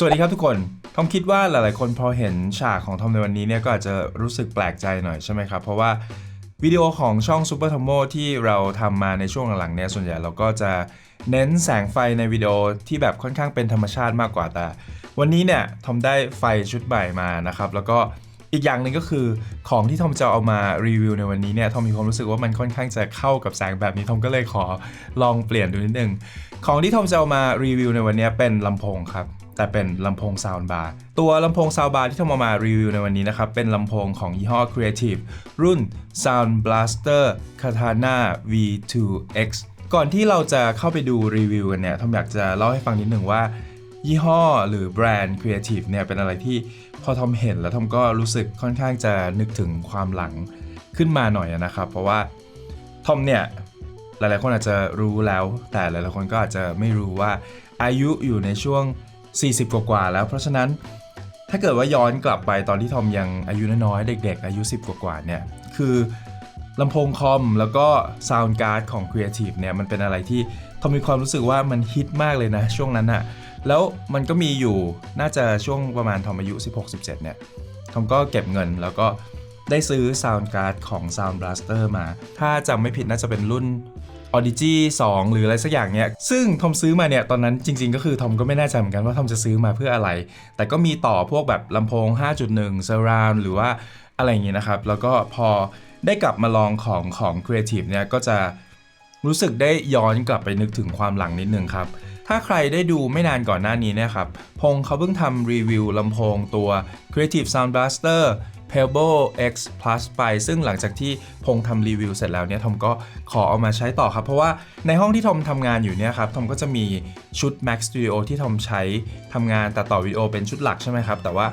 สวัสดีครับทุกคนทอมคิดว่าหลาย ๆ คนพอเห็นฉากของทอมในวันนี้เนี่ยก็อาจจะรู้สึกแปลกใจหน่อยใช่ไหมครับ เพราะว่าวิดีโอของช่อง Super t o m o ที่เราทำมาในช่วงหลัง ๆ เนี่ยส่วนใหญ่เราก็จะเน้นแสงไฟในวิดีโอที่แบบค่อนข้างเป็นธรรมชาติมากกว่าแต่ วันนี้เนี่ยทอมได้ไฟชุดใหม่มานะครับแล้วก็อีกอย่างหนึ่งก็คือของที่ทอมจะเอามารีวิวในวันนี้เนี่ยทอมมีความรู้สึกว่ามันค่อนข้างจะเข้ากับแสงแบบนี้ทอมก็เลยขอลองเปลี่ยนดูนิดนึงของที่ทอมจะเอามารีวิวในวันนี้เป็นลำโพงครับ แต่เป็นลำโพงซาวน์บาร์ตัวลำโพงซาวน์บาร์ที่ทอมามารีวิวในวันนี้นะครับ เป็นลำโพงของยี่ห้อ Creative รุ่น Sound Blaster Katana V2X ก่อนที่เราจะเข้าไปดูรีวิวกันเนี่ยทอมอยากจะเล่าให้ฟังนิดหนึ่งว่า ยี่ห้อหรือแบรนด์ Creative เนี่ยเป็นอะไรที่พอทอมเห็นแล้วทอมก็รู้สึกค่อนข้างจะนึกถึงความหลังขึ้นมาหน่อยนะครับ เพราะว่าทอมเนี่ยหลายๆคนอาจจะรู้แล้ว แต่หลายๆคนก็อาจจะไม่รู้ว่าอายุอยู่ในช่วง 40 กว่าๆแล้ว เพราะฉะนั้นถ้าเกิดว่าย้อนกลับไปตอนที่ทอมยังอายุน้อยๆเด็ก ๆ อายุ 10 กว่าๆเนี่ยคือลำโพงคอมแล้วก็ซาวน์การ์ดของ Creative เนี่ยมันเป็นอะไรที่ทอมมีความรู้สึกว่ามันฮิตมากเลยนะ ช่วงนั้นอะแล้วมันก็มีอยู่น่าจะช่วงประมาณทอมอายุ 16-17 เนี่ยทอมก็เก็บเงินแล้วก็ได้ซื้อซาวน์การ์ดของ Sound Blaster มา ถ้าจำไม่ผิดน่าจะเป็นรุ่น Audigi 2 หรืออะไรสักอย่างเนี่ยซึ่งทอมซื้อมาเนี่ยตอนนั้นจริง ๆ ก็คือทอมก็ไม่แน่ใจเหมือนกันว่าทอมจะซื้อมาเพื่ออะไร แต่ก็มีต่อพวกแบบลำโพง 5.1 Surround หรือว่าอะไรอย่างงี้นะครับ แล้วก็พอได้กลับมาลองของของ Creative เนี่ยก็จะรู้สึกได้ย้อนกลับไปนึกถึงความหลังนิดนึงครับ ถ้าใครได้ดูไม่นานก่อนหน้านี้เนี่ยครับ พงเขาเพิ่งทำรีวิวลำโพงตัว Creative Sound Blaster Pebble X Plus ไป ซึ่งหลังจากที่พงทำรีวิวเสร็จแล้วเนี่ยทอมก็ขอเอามาใช้ต่อครับ เพราะว่าในห้องที่ทอมทำงานอยู่เนี่ยครับทอมก็จะมีชุด Mac Studio ที่ทอมใช้ทำงานตัดต่อวิดีโอเป็นชุดหลักใช่ไหมครับ แต่ว่า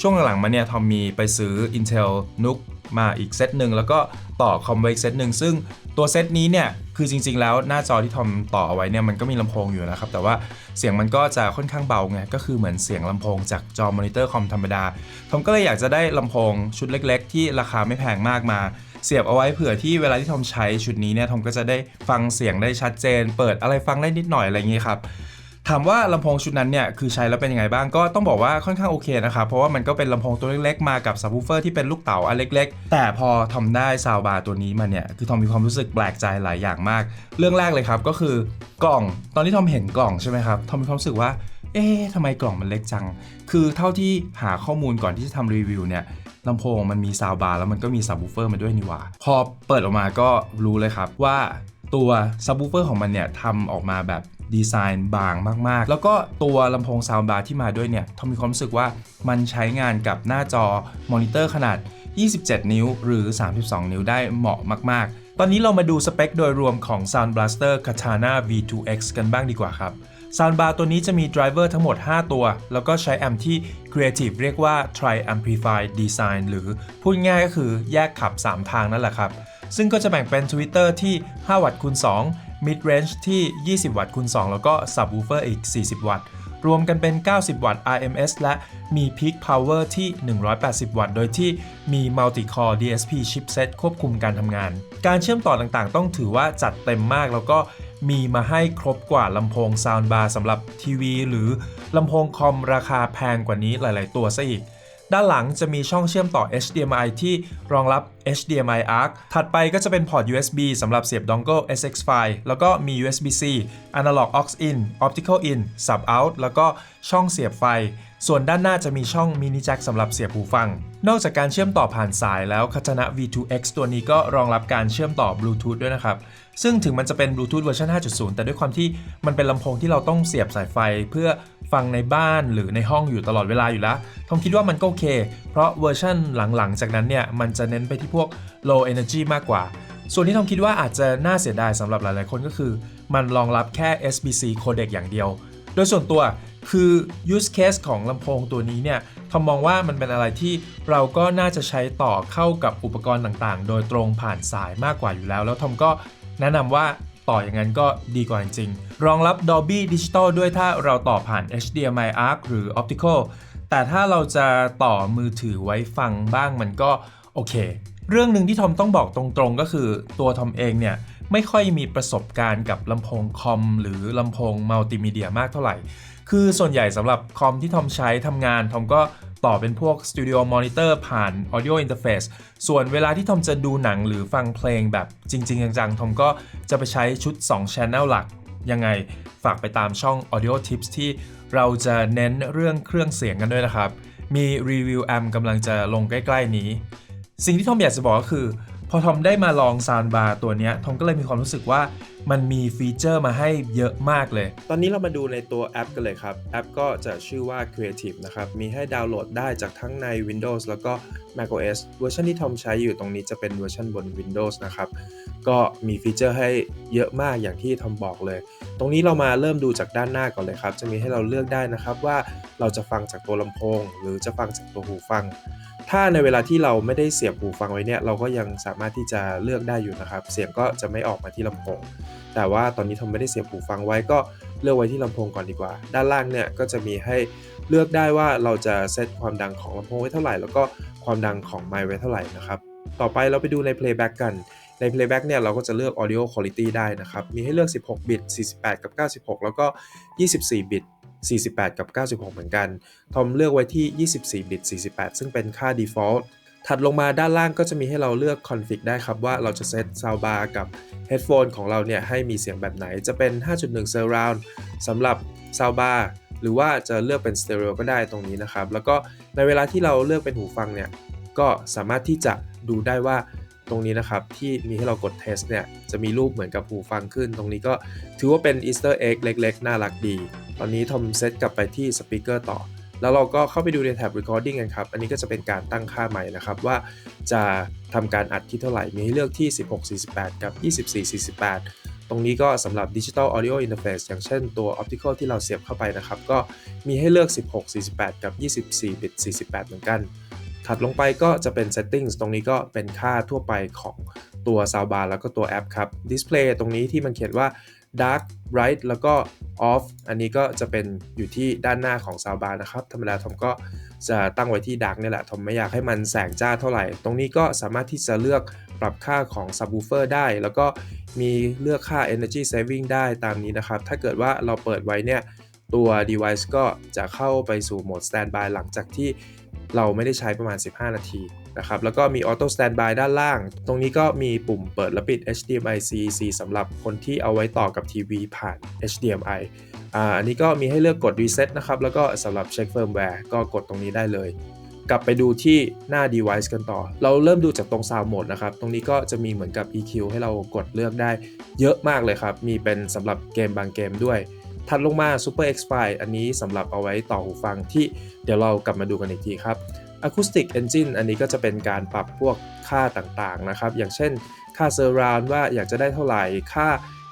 ช่วงหลังๆมาเนี่ยทอมมีไปซื้อ Intel Nook มาอีกเซตหนึ่งแล้วก็ต่อคอมไว้อีกเซตหนึ่งซึ่งตัวเซตนี้เนี่ยคือจริง ๆ แล้วหน้าจอที่ทอมต่อเอาไว้เนี่ยมันก็มีลำโพงอยู่นะครับ แต่ว่าเสียงมันก็จะค่อนข้างเบาไงก็คือเหมือนเสียงลำโพงจากจอมอนิเตอร์คอมธรรมดาทอมก็เลยอยากจะได้ลำโพงชุดเล็ก ๆ ที่ราคาไม่แพงมากมาเสียบเอาไว้เผื่อที่เวลาที่ทอมใช้ชุดนี้เนี่ยทอมก็จะได้ฟังเสียงได้ชัดเจน เปิดอะไรฟังได้นิดหน่อยอะไรอย่างนี้ครับ ถามว่าลำโพงชุดนั้นเนี่ยคือใช้แล้วเป็นยังไงบ้างก็ต้องบอกว่าค่อนข้างโอเคนะครับ เพราะว่ามันก็เป็นลำโพงตัวเล็กๆ มากับซับวูเฟอร์ที่เป็นลูกเต๋าอันเล็ก ๆ แต่พอทำได้ซาวบาร์ตัวนี้มาเนี่ยคือทอมมีความรู้สึกแปลกใจหลายอย่างมาก เรื่องแรกเลยครับก็คือกล่องตอนที่ทอมเห็นกล่องใช่ไหมครับทอมมีความรู้สึกว่าเอ๊ะทำไมกล่องมันเล็กจัง คือเท่าที่หาข้อมูลก่อนที่จะทำรีวิวเนี่ยลำโพงมันมีซาวบาร์แล้วมันก็มีซับวูเฟอร์มาด้วยนี่หว่า พอเปิดออกมาก็รู้เลยครับว่าตัวซับวูเฟอร์ของมันเนี่ยทำออกมาแบบ ดีไซน์บางมากๆ แล้วก็ตัวลำโพงซาวด์บาร์ที่มาด้วยเนี่ยทอมมีความรู้สึกว่ามันใช้งานกับหน้าจอมอนิเตอร์ขนาด 27 นิ้ว หรือ 32 นิ้วได้เหมาะมาก ๆ ตอนนี้เรามาดูสเปคโดยรวมของ Sound Blaster Katana V2X กันบ้างดีกว่าครับ Soundbar ตัวนี้จะมีไดรเวอร์ทั้งหมด 5 ตัว แล้วก็ใช้แอมป์ที่ Creative เรียกว่า Tri Amplify Design หรือพูดง่ายก็คือแยกขับ 3 ทางนั่นแหละครับ ซึ่งก็จะแบ่งเป็น Twitter ที่ 5 วัตต์คูณ 2 Mid Range ที่ 20 วัตต์คูณ2แล้วก็ Subwoofer อีก 40 วัตต์ รวมกันเป็น 90 วัตต์ RMS และมี Peak Power ที่ 180 วัตต์ โดยที่มี Multi-Core DSP chipset ควบคุมการทำงาน การเชื่อมต่อต่างๆ ต้องถือว่าจัดเต็มมากแล้วก็มีมาให้ครบกว่าลำโพง Soundbar สำหรับทีวี หรือลำโพงคอมราคาแพงกว่านี้หลาย ๆ ตัวซะอีก ด้านหลังจะมีช่องเชื่อมต่อ HDMI ที่รองรับ HDMI ARC ถัดไปก็จะเป็นพอร์ต USB สำหรับเสียบดองเกิล SX5 แล้วก็มี USB-C Analog Aux In Optical In Sub Out แล้วก็ช่องเสียบไฟ ส่วนด้านหน้าจะมีช่องมินิแจ็คสำหรับเสียบหูฟัง นอกจากการเชื่อมต่อผ่านสายแล้ว Katana V2X ตัวนี้ก็รองรับการเชื่อมต่อบลูทูธด้วยนะครับ ซึ่งถึงมันจะเป็นบลูทูธเวอร์ชัน5.0 แต่ด้วยความที่มันเป็นลำโพงที่เราต้องเสียบสายไฟเพื่อฟังในบ้านหรือในห้องอยู่ตลอดเวลาอยู่แล้วทอมคิดว่ามันก็โอเค เพราะเวอร์ชันหลังๆ จากนั้นเนี่ย มันจะเน้นไปที่พวก low energy มากกว่า ส่วนที่ทอมคิดว่าอาจจะน่าเสียดายสำหรับหลายๆคนก็คือ มันรองรับแค่ SBC codec อย่างเดียว โดยส่วนตัวคือ use case ของลำโพงตัวนี้เนี่ยทอมมองว่ามันเป็นอะไรที่เราก็น่าจะใช้ต่อเข้ากับอุปกรณ์ต่างๆ โดยตรงผ่านสายมากกว่าอยู่แล้ว แล้วทอมก็ แนะนำว่าต่ออย่างนั้นก็ดีกว่าจริง รองรับ Dolby Digital ด้วยถ้าเราต่อผ่าน HDMI ARC หรือ Optical แต่ถ้าเราจะต่อมือถือไว้ฟังบ้างมันก็โอเค เรื่องหนึ่งที่ทอมต้องบอกตรงๆ ก็คือตัวทอมเองเนี่ยไม่ค่อยมีประสบการณ์กับลำโพงคอมหรือลำโพงมัลติมีเดียมากเท่าไหร่ คือส่วนใหญ่สำหรับคอมที่ทอมใช้ทำงานทอมก็ ต่อเป็นพวก Studio Monitor ผ่าน Audio Interface ส่วนเวลาที่ทอมจะดูหนังหรือฟังเพลงแบบจริง ๆ จังๆ ทอมก็จะไปใช้ชุด 2 Channel หลัก ยังไงฝากไปตามช่อง Audio Tips ที่เราจะเน้นเรื่องเครื่องเสียงกันด้วยนะครับ มีรีวิวแอมกำลังจะลงใกล้ๆนี้ สิ่งที่ทอมอยากจะบอกก็คือ พอทอมได้มาลองซาวด์บาร์ตัวนี้ทอมก็เลยมีความรู้สึกว่า มันมีฟีเจอร์มาให้เยอะมากเลย ตอนนี้เรามาดูในตัวแอปกันเลยครับ แอปก็จะชื่อว่า Creative นะครับ มีให้ดาวน์โหลดได้จากทั้งใน Windows แล้วก็ macOS เวอร์ชันที่ทอมใช้อยู่ตรงนี้จะเป็นเวอร์ชันบน Windows นะครับ ก็มีฟีเจอร์ให้เยอะมากอย่างที่ทอมบอกเลย ตรงนี้เรามาเริ่มดูจากด้านหน้าก่อนเลยครับ จะมีให้เราเลือกได้นะครับว่าเราจะฟังจากตัวลำโพง หรือจะฟังจากตัวหูฟัง ถ้าในเวลาที่เราไม่ได้เสียบหูฟังไว้เนี่ยเราก็ยังสามารถที่จะเลือกได้อยู่นะครับ เสียงก็จะไม่ออกมาที่ลำโพง แต่ว่าตอนนี้ทอมไม่ได้เสียบหูฟังไว้ก็เลือกไว้ที่ลำโพงก่อนดีกว่า ด้านล่างเนี่ยก็จะมีให้เลือกได้ว่าเราจะเซตความดังของลำโพงไว้เท่าไหร่ แล้วก็ความดังของไมค์ไว้เท่าไหร่นะครับ ต่อไปเราไปดูใน playback กัน ใน playback เนี่ยเราก็จะเลือก audio quality ได้นะครับ มีให้เลือก 16 บิต 48 กับ 96 แล้วก็ 24 บิต 48 กับ 96 เหมือนกัน ทอมเลือกไว้ที่ 24 บิต 48 ซึ่งเป็นค่า default ถัดลงมาด้านล่างก็จะมีให้เราเลือก config ได้ครับ ว่าเราจะเซต soundbar กับ headphone ของเราเนี่ยให้มีเสียงแบบไหนจะเป็น 5.1 surround สำหรับ soundbar หรือว่าจะเลือกเป็น stereo ก็ได้ตรงนี้นะครับ แล้วก็ในเวลาที่เราเลือกเป็นหูฟังเนี่ย ก็สามารถที่จะดูได้ว่า ตรงนี้นะครับที่มีให้เรากดเทสเนี่ยจะมีรูปเหมือนกับหูฟังขึ้น ตรงนี้ก็ถือว่าเป็น Easter egg เล็ก ๆ น่ารักดี ตอนนี้ทอมเซตกลับไปที่สปีกเกอร์ต่อ แล้วเราก็เข้าไปดูในแท็บ recording กันครับ อันนี้ก็จะเป็นการตั้งค่าใหม่นะครับ ว่าจะทำการอัดที่เท่าไหร่ มีให้เลือกที่ 1648 กับ 2448 ตรงนี้ก็สำหรับ Digital Audio Interface อย่างเช่นตัว Optical ที่เราเสียบเข้าไปนะครับ ก็มีให้เลือก 1648 กับ 24 bit 48 เหมือนกัน ถัดลงไปก็จะเป็น settings ตรงนี้ก็เป็นค่าทั่วไปของตัว soundbar แล้วก็ตัวแอปครับ display ตรงนี้ที่มันเขียนว่า dark bright แล้วก็ off อันนี้ก็จะเป็นอยู่ที่ด้านหน้าของ soundbar นะครับ ธรรมดาทอมก็จะตั้งไว้ที่ dark นี่แหละทอมไม่อยากให้มันแสงจ้าเท่าไหร่ ตรงนี้ก็สามารถที่จะเลือกปรับค่าของ subwoofer ได้ แล้วก็มีเลือกค่า energy saving ได้ตามนี้นะครับ ถ้าเกิดว่าเราเปิดไว้เนี่ยตัว device ก็จะเข้าไปสู่โหมด standby หลังจากที่ เราไม่ได้ใช้ประมาณ 15 นาทีนะครับแล้วก็มี auto standby ด้านล่าง ตรงนี้ก็มีปุ่มเปิดและปิด HDMI CEC สำหรับคนที่เอาไว้ต่อกับทีวีผ่าน HDMI อันนี้ก็มีให้เลือกกด reset นะครับ แล้วก็สำหรับเช็ค firmware ก็กดตรงนี้ได้เลยกลับไปดูที่หน้า device กันต่อ เราเริ่มดูจากตรง sound mode นะครับ ตรงนี้ก็จะมีเหมือนกับ EQ ให้เรากดเลือกได้เยอะมากเลยครับ มีเป็นสำหรับเกมบางเกมด้วย ถัดลงมา Super X5 อันนี้สำหรับเอาไว้ต่อหูฟังที่เดี๋ยวเรากลับมาดูกันอีกทีครับ Acoustic Engine อันนี้ก็จะเป็นการปรับพวกค่าต่างๆนะครับ อย่างเช่นค่า Surround ว่าอยากจะได้เท่าไหร่ค่า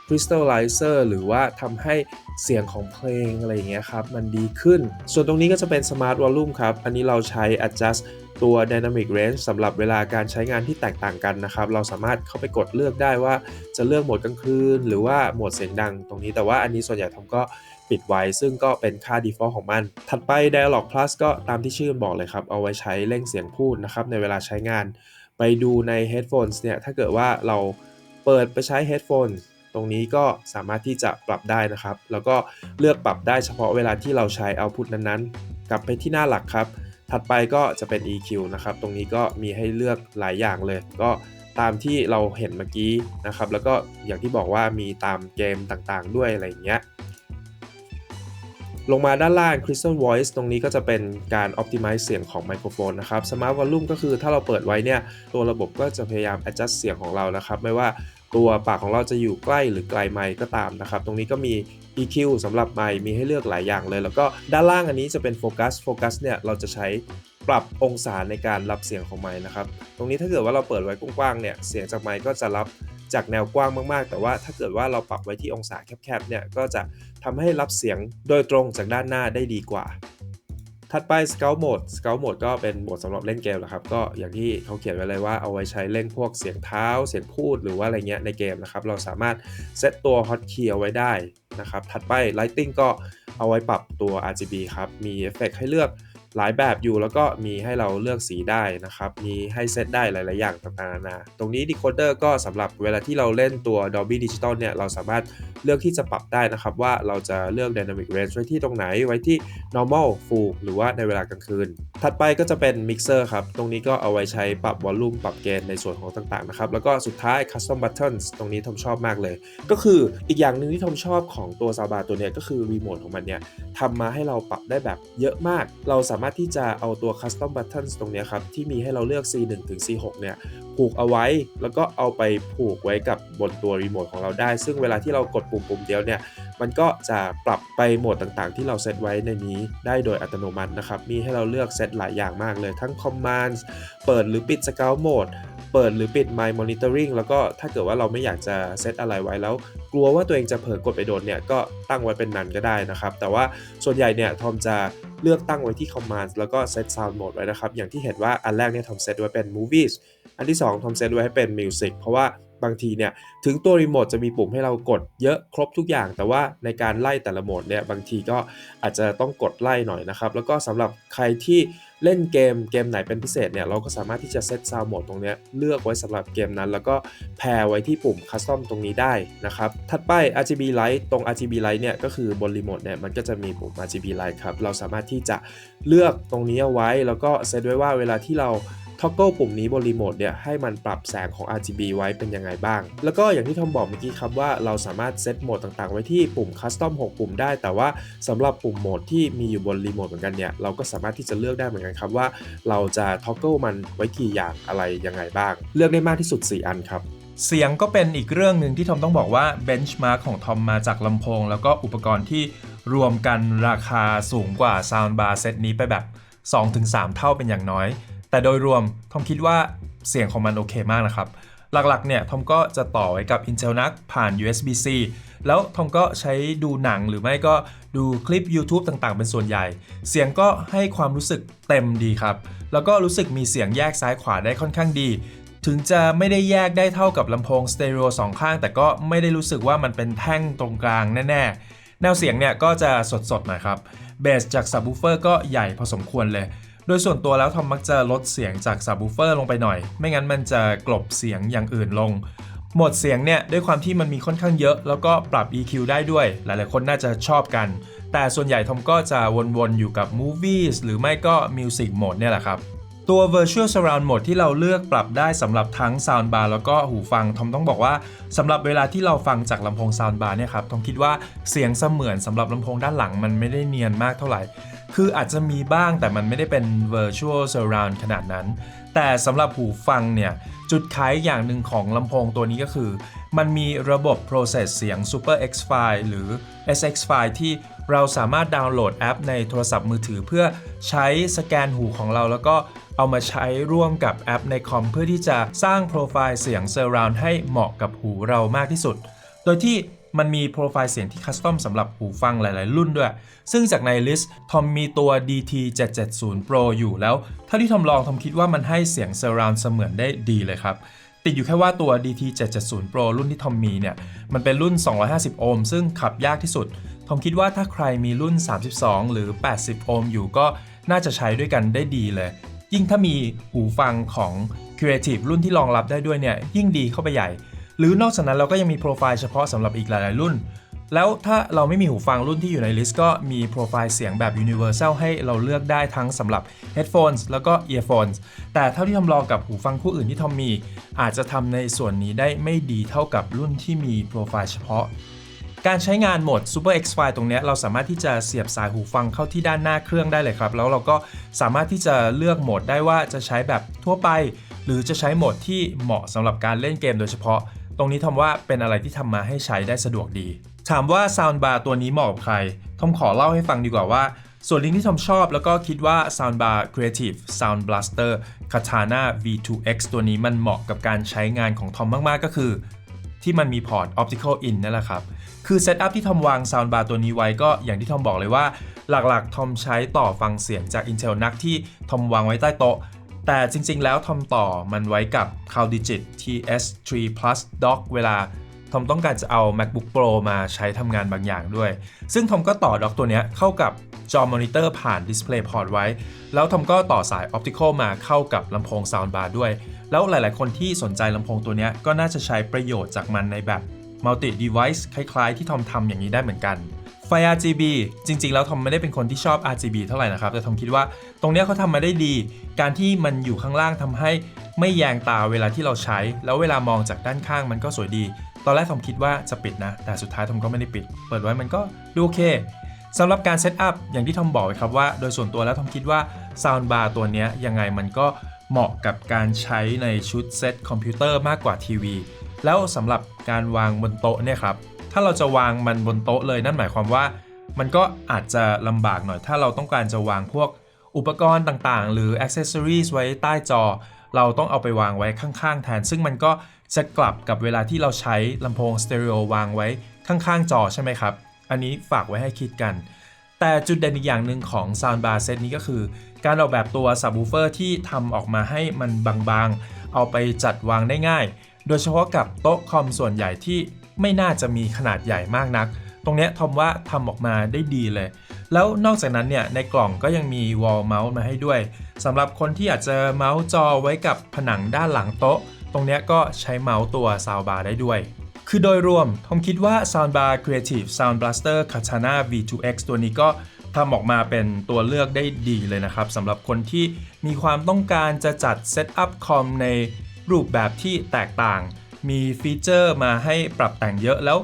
Crystallizer หรือว่าทำให้เสียงของเพลงอะไรอย่างเงี้ยครับ มันดีขึ้น ส่วนตรงนี้ก็จะเป็น Smart Volume ครับ อันนี้เราใช้ adjust ตัว Dynamic Range สำหรับเวลาการใช้งานที่แตกต่างกันนะครับ เราสามารถเข้าไปกดเลือกได้ว่าจะเลือกโหมดกลางคืน หรือว่าโหมดเสียงดังตรงนี้ แต่ว่าอันนี้ส่วนใหญ่ทอมก็ปิดไว้ ซึ่งก็เป็นค่า default ของมัน ถัดไป Dialog Plus ก็ตามที่ชื่อบอกเลยครับ เอาไว้ใช้เร่งเสียงพูดนะครับในเวลาใช้งาน ไปดูใน headphones เนี่ย ถ้าเกิดว่าเราเปิดไปใช้ headphones ตรงนี้ก็สามารถที่จะปรับได้นะครับ แล้วก็เลือกปรับได้เฉพาะเวลาที่เราใช้ output นั้นๆ กลับไปที่หน้าหลักครับ ถัดไปก็จะเป็น EQ นะครับ ตรงนี้ก็มีให้เลือกหลายอย่างเลย ก็ตามที่เราเห็นเมื่อกี้นะครับ แล้วก็อย่างที่บอกว่ามีตามเกมต่างๆ ด้วยอะไรอย่างเงี้ย ลงมาด้านล่าง Crystal Voice ตรงนี้ก็จะเป็นการ optimize เสียงของไมโครโฟนนะครับ Smart Volume ก็คือถ้าเราเปิดไว้เนี่ย ตัวระบบก็จะพยายาม adjust เสียงของเรานะครับ ไม่ว่า ตัวปากของเราจะอยู่ใกล้หรือไกลไมค์ก็ตามนะครับ ตรงนี้ก็มี EQ สำหรับไมค์มีให้เลือกหลายอย่างเลย แล้วก็ด้านล่างอันนี้จะเป็นโฟกัส โฟกัสเนี่ยเราจะใช้ปรับองศาในการรับเสียงของไมค์นะครับ ตรงนี้ถ้าเกิดว่าเราเปิดไว้กว้างๆเนี่ย เสียงจากไมค์ก็จะรับจากแนวกว้างมากๆ แต่ว่าถ้าเกิดว่าเราปรับไว้ที่องศาแคบๆเนี่ย ก็จะทำให้รับเสียงโดยตรงจากด้านหน้าได้ดีกว่า ถัดไป Scout Mode Scout Mode ก็เป็นโหมดสำหรับเล่นเกมแหละครับ ก็อย่างที่เขาเขียนไว้เลยว่าเอาไว้ใช้เล่นพวกเสียงเท้า เสียงพูดหรือว่าอะไรเงี้ยในเกมนะครับ เราสามารถเซตตัว Hotkey เอาไว้ได้นะครับ ถัดไป Lighting ก็เอาไว้ปรับตัว RGB ครับ มีเอฟเฟกให้เลือก หลายแบบอยู่แล้วก็มีให้เราเลือกสีได้นะครับ มีให้เซตได้หลาย ๆ อย่างต่างๆนานาตรงนี้ decoder ก็สำหรับเวลาที่เราเล่นตัว Dolby Digital เนี่ย เราสามารถเลือกที่จะปรับได้นะครับ ว่าเราจะเลือก dynamic range ไว้ที่ตรงไหนไว้ที่ normal full หรือว่าในเวลากลางคืน ถัดไปก็จะเป็น mixer ครับ ตรงนี้ก็เอาไว้ใช้ปรับ volume ปรับเกณฑ์ในส่วนของต่าง ๆ นะครับ แล้วก็สุดท้าย custom buttons ตรงนี้ทอมชอบมากเลย ก็คืออีกอย่างหนึ่งที่ทอมชอบของตัว soundbar ตัวเนี้ยก็คือรีโมทของมันเนี่ยทำมาให้เราปรับได้แบบเยอะมากเราสามารถที่จะเอาตัว custom buttons ตรงนี้ครับ ที่มีให้เราเลือก C1 ถึง C6 เนี่ย ผูกเอาไว้ แล้วก็เอาไปผูกไว้กับบนตัวรีโมทของเราได้ ซึ่งเวลาที่เรากดปุ่มปุ่มเดียวเนี่ย มันก็จะปรับไปโหมดต่างๆ ที่เราเซตไว้ในนี้ได้โดยอัตโนมัตินะครับ มีให้เราเลือกเซตหลายอย่างมากเลย ทั้ง commands เปิดหรือปิด scout mode เปิดหรือปิด my monitoring แล้วก็ถ้าเกิดว่าเราไม่อยากจะเซตอะไรไว้แล้ว กลัวว่าตัวเองจะเผลอกดไปโดนเนี่ยก็ตั้งไว้เป็นนันก็ได้นะครับ แต่ว่าส่วนใหญ่เนี่ยทอมจะเลือกตั้งไว้ที่ Command แล้วก็เซต sound mode ไว้นะครับ อย่างที่เห็นว่าอันแรกเนี่ยทอมเซตไว้เป็น movies อันที่2ทอมเซตไว้ให้เป็น music เพราะว่า บางทีเนี่ยถึงตัวรีโมทจะมีปุ่มให้เรากดเยอะครบทุกอย่าง แต่ว่าในการไล่แต่ละโหมดเนี่ยบางทีก็อาจจะต้องกดไล่หน่อยนะครับ แล้วก็สำหรับใครที่เล่นเกมเกมไหนเป็นพิเศษเนี่ยเราก็สามารถที่จะเซตซาวโหมดตรงนี้เลือกไว้สำหรับเกมนั้น แล้วก็แพรไว้ที่ปุ่มคัสตอมตรงนี้ได้นะครับถัดไป RGB light ตรง RGB light เนี่ยก็คือบนรีโมทเนี่ยมันก็จะมีปุ่ม RGB light ครับเราสามารถที่จะเลือกตรงนี้เอาไว้ แล้วก็เซตไว้ว่าเวลาที่เรา ท็อกเกิลปุ่มนี้บนรีโมทเนี่ยให้มันปรับแสงของ RGB ไว้เป็นยังไงบ้าง แล้วก็อย่างที่ทอมบอกเมื่อกี้ครับว่าเราสามารถเซตโหมดต่างๆ ไว้ที่ปุ่มคัสตอม6ปุ่มได้ แต่ว่าสำหรับปุ่มโหมดที่มีอยู่บนรีโมทเหมือนกันเนี่ยเราก็สามารถที่จะเลือกได้เหมือนกันครับว่าเราจะท็อกเกิลมันไว้กี่อย่างอะไรยังไงบ้าง เลือกได้มากที่สุด 4 อันครับเสียงก็เป็นอีกเรื่องหนึ่งที่ทอมต้องบอกว่าเบนช์มาร์กของทอมมาจากลำโพง แล้วก็อุปกรณ์ที่รวมกันราคาสูงกว่าซาวน์บาร์เซตนี้ไปแบบ 2-3 เท่าเป็นอย่างน้อย แต่โดยรวมทอมคิดว่าเสียงของมันโอเคมากนะครับ หลักๆเนี่ยทอมก็จะต่อไว้กับ Intel NUC ผ่าน USB-C แล้วทอมก็ใช้ดูหนังหรือไม่ก็ดูคลิป YouTube ต่างๆ เป็นส่วนใหญ่ เสียงก็ให้ความรู้สึกเต็มดีครับ แล้วก็รู้สึกมีเสียงแยกซ้ายขวาได้ค่อนข้างดี ถึงจะไม่ได้แยกได้เท่ากับลำโพงสเตอริโอสองข้าง แต่ก็ไม่ได้รู้สึกว่ามันเป็นแท่งตรงกลางแน่ๆ แนวเสียงเนี่ยก็จะสดๆหน่อยครับเบสจากซับ w ูเฟอร์ก็ใหญ่พอสมควรเลย โดยส่วนตัวแล้วทอมมักจะลดเสียงจากซับ w ูเฟอร์ลงไปหน่อย ไม่งั้นมันจะกลบเสียงอย่างอื่นลงโหมดเสียงเนี่ยด้วยความที่มันมีค่อนข้างเยอะ แล้วก็ปรับ EQ ได้ด้วย หลายๆ คนน่าจะชอบกัน แต่ส่วนใหญ่ทอมก็จะวนๆ อยู่กับ Movies หรือไม่ก็ Music Mode เนี่ยแหละครับ ตัว Virtual Surround Mode ที่เราเลือกปรับได้สำหรับทั้ง Soundbar แล้วก็หูฟังทอมต้องบอกว่าสำหรับเวลาที่เราฟังจากลำโพง Soundbar เนี่ยครับทอมคิดว่าเสียงเสมือนสำหรับลำโพงด้านหลังมันไม่ได้เนียนมากเท่าไหร่ คืออาจจะมีบ้างแต่มันไม่ได้เป็น Virtual Surround ขนาดนั้น แต่สำหรับหูฟังเนี่ย จุดขายอย่างหนึ่งของลำโพงตัวนี้ก็คือ มันมีระบบ process เสียง Super X File หรือ SX File ที่เราสามารถดาวน์โหลดแอปในโทรศัพท์มือถือเพื่อใช้สแกนหูของเราแล้วก็เอามาใช้ร่วมกับแอปในคอมเพื่อที่จะสร้างโปรไฟล์เสียง Surround ให้เหมาะกับหูเรามากที่สุด โดยที่ มันมีโปรไฟล์เสียงที่คัสตอมสำหรับหูฟังหลาย ๆ รุ่นด้วย ซึ่งจากในลิสต์ทอมมีตัว DT 770 Pro อยู่แล้ว ถ้าที่ทอมลองทอมคิดว่ามันให้เสียง Surround เสมือนได้ดีเลยครับ ติดอยู่แค่ว่าตัว DT 770 Pro รุ่นที่ทอมมีเนี่ย มันเป็นรุ่น 250 โอห์มซึ่งขับยากที่สุดทอมคิดว่าถ้าใครมีรุ่น 32 หรือ 80 โอห์มอยู่ก็น่าจะใช้ด้วยกันได้ดีเลย ยิ่งถ้ามีหูฟังของ Creative รุ่นที่รองรับได้ด้วยเนี่ยยิ่งดีเข้าไปใหญ่ หรือนอกจากนั้นเราก็ยังมีโปรไฟล์เฉพาะสำหรับอีกหลาย ๆ รุ่น แล้วถ้าเราไม่มีหูฟังรุ่นที่อยู่ในลิสต์ก็มีโปรไฟล์เสียงแบบ Universal ให้เราเลือกได้ทั้งสำหรับ Headphones แล้วก็ Earphones แต่เท่าที่ทำลองกับหูฟังคู่อื่นที่ทอมมี อาจจะทำในส่วนนี้ได้ไม่ดีเท่ากับรุ่นที่มีโปรไฟล์เฉพาะการใช้งานโหมด Super X File ตรงนี้เราสามารถที่จะเสียบสายหูฟังเข้าที่ด้านหน้าเครื่องได้เลยครับ แล้วเราก็สามารถที่จะเลือกโหมดได้ว่าจะใช้แบบทั่วไป หรือจะใช้โหมดที่เหมาะสำหรับการเล่นเกมโดยเฉพาะ ตรงนี้ทอมว่าเป็นอะไรที่ทำมาให้ใช้ได้สะดวกดี ถามว่า Soundbar ตัวนี้เหมาะกับใครทอมขอเล่าให้ฟังดีกว่าว่า ส่วนลิงก์ที่ทอมชอบแล้วก็คิดว่า Soundbar Creative Sound Blaster Katana V2X ตัวนี้มันเหมาะกับการใช้งานของทอมมาก ๆ ก็คือ ที่มันมีพอร์ต Optical In นั่นแหละครับ คือเซตอัพที่ทอมวาง Soundbar ตัวนี้ไว้ก็อย่างที่ทอมบอกเลยว่าหลักๆ ทอมใช้ต่อฟังเสียงจาก Intel NUC ที่ทอมวางไว้ใต้โต๊ะ แต่จริงๆ แล้วทอมต่อมันไว้กับ CloudDigit TS3 Plus Dock เวลาทอมต้องการจะเอา MacBook Pro มาใช้ทำงานบางอย่างด้วย ซึ่งทอมก็ต่อด็อกตัวนี้เข้ากับจอมอนิเตอร์ผ่าน Display Port ไว้ แล้วทอมก็ต่อสาย Optical มาเข้ากับลำโพง Soundbar ด้วย แล้วหลายๆ คนที่สนใจลำโพงตัวนี้ก็น่าจะใช้ประโยชน์จากมันในแบบ Multi Device คล้ายๆ ที่ทอมทำอย่างนี้ได้เหมือนกัน ไฟ RGB จริง ๆ แล้วทอมไม่ได้เป็นคนที่ชอบ RGB เท่าไหร่นะครับ แต่ทอมคิดว่าตรงเนี้ยเขาทำมาได้ดี การที่มันอยู่ข้างล่างทำให้ไม่แยงตาเวลาที่เราใช้ แล้วเวลามองจากด้านข้างมันก็สวยดี ตอนแรกทอมคิดว่าจะปิดนะ แต่สุดท้ายทอมก็ไม่ได้ปิด เปิดไว้มันก็ดูโอเคสำหรับการเซตอัพอย่างที่ทอมบอกไว้ครับว่าโดยส่วนตัวแล้วทอมคิดว่า Soundbar ตัวเนี้ยยังไงมันก็เหมาะกับการใช้ในชุดเซตคอมพิวเตอร์มากกว่าทีวี แล้วสำหรับการวางบนโต๊ะเนี่ยครับ ถ้าเราจะวางมันบนโต๊ะเลยนั่นหมายความว่า มันก็อาจจะลำบากหน่อยถ้าเราต้องการจะวางพวกอุปกรณ์ต่างๆ หรือ accessories ไว้ใต้จอ เราต้องเอาไปวางไว้ข้างๆ แทน ซึ่งมันก็จะกลับกับเวลาที่เราใช้ลำโพงสเตอริโอวางไว้ข้างๆ จอใช่ไหมครับ อันนี้ฝากไว้ให้คิดกัน แต่จุดเด่นอีกอย่างหนึ่งของ Soundbar Set นี้ก็คือ การออกแบบตัว Subwoofer ที่ทำออกมาให้มันบางๆ เอาไปจัดวางได้ง่าย โดยเฉพาะกับโต๊ะคอมส่วนใหญ่ที่ ไม่น่าจะมีขนาดใหญ่มากนัก ตรงเนี้ยทอมว่าทำออกมาได้ดีเลย แล้วนอกจากนั้นเนี่ยในกล่องก็ยังมี wall mount มาให้ด้วยสำหรับคนที่อยากจะเมาส์จอไว้กับผนังด้านหลังโต๊ะ ตรงเนี้ยก็ใช้เมาส์ตัว soundbar ได้ด้วยคือโดยรวมทอมคิดว่า Soundbar Creative Sound Blaster Katana V2X ตัวนี้ก็ทำออกมาเป็นตัวเลือกได้ดีเลยนะครับสำหรับคนที่มีความต้องการจะจัดเซตอัพคอมในรูปแบบที่แตกต่าง มีฟีเจอร์มาให้ปรับแต่งเยอะแล้ว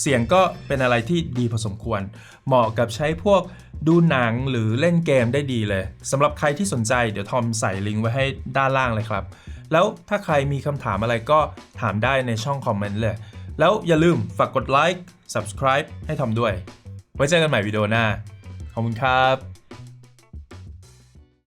เสียงก็เป็นอะไรที่ดีพอสมควร เหมาะกับใช้พวกดูหนังหรือเล่นเกมได้ดีเลยสำหรับใครที่สนใจเดี๋ยวทอมใส่ลิงก์ไว้ให้ด้านล่างเลยครับ แล้วถ้าใครมีคำถามอะไรก็ถามได้ในช่องคอมเมนต์เลย แล้วอย่าลืมฝากกดไลค์ subscribe ให้ทอมด้วย ไว้เจอกันใหม่วิดีโอหน้า ขอบคุณครับ